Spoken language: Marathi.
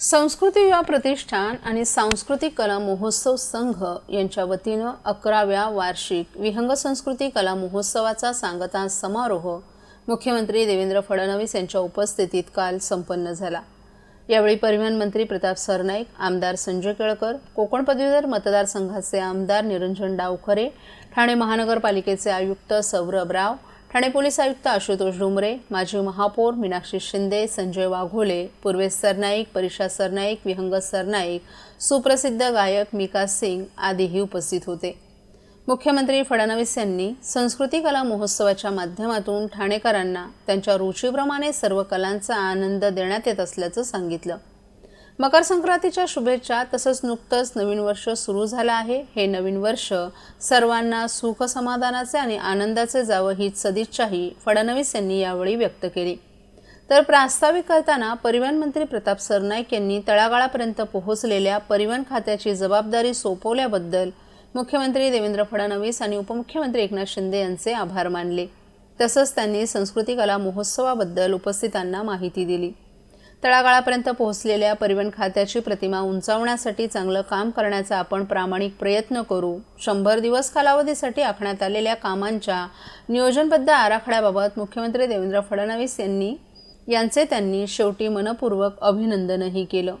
संस्कृती युवा प्रतिष्ठान आणि सांस्कृतिक कला महोत्सव संघ यांच्या वतीनं अकराव्या वार्षिक विहंग संस्कृती कला महोत्सवाचा सांगता समारोह मुख्यमंत्री देवेंद्र फडणवीस यांच्या उपस्थितीत काल संपन्न झाला. यावेळी परिवहन मंत्री प्रताप सरनाईक आमदार संजय केळकर कोकण पदवीधर मतदारसंघाचे आमदार निरंजन डावखरे ठाणे महानगरपालिकेचे आयुक्त सौरभ राव ठाणे पोलीस आयुक्त आशुतोष डुमरे माजी महापौर मीनाक्षी शिंदे संजय वाघोले पूर्वेश सरनाईक परिषा सरनाईक विहंग सरनाईक सुप्रसिद्ध गायक मिका सिंग आदीही उपस्थित होते. मुख्यमंत्री फडणवीस यांनी संस्कृती कला महोत्सवाच्या माध्यमातून ठाणेकरांना त्यांच्या रुचीप्रमाणे सर्व कलांचा आनंद देण्यात येत असल्याचं सांगितलं. मकर संक्रांतीच्या शुभेच्छा तसंच नुकतंच नवीन वर्ष सुरू झालं आहे. हे नवीन वर्ष सर्वांना सुख समाधानाचे आणि आनंदाचे जावं ही सदिच्छाही फडणवीस यांनी यावेळी व्यक्त केली. तर प्रास्ताविक करताना परिवहन मंत्री प्रताप सरनाईक यांनी तळागाळापर्यंत पोहोचलेल्या परिवहन खात्याची जबाबदारी सोपवल्याबद्दल मुख्यमंत्री देवेंद्र फडणवीस आणि उपमुख्यमंत्री एकनाथ शिंदे यांचे आभार मानले. तसंच त्यांनी संस्कृती कला महोत्सवाबद्दल उपस्थितांना माहिती दिली. तळागाळापर्यंत पोहोचलेल्या परिवहन खात्याची प्रतिमा उंचावण्यासाठी चांगलं काम करण्याचा आपण प्रामाणिक प्रयत्न करू. शंभर दिवस कालावधीसाठी आखण्यात आलेल्या कामांच्या नियोजनबद्ध आराखड्याबाबत मुख्यमंत्री देवेंद्र फडणवीस यांनी यांचे त्यांनी शेवटी मनपूर्वक अभिनंदनही केलं.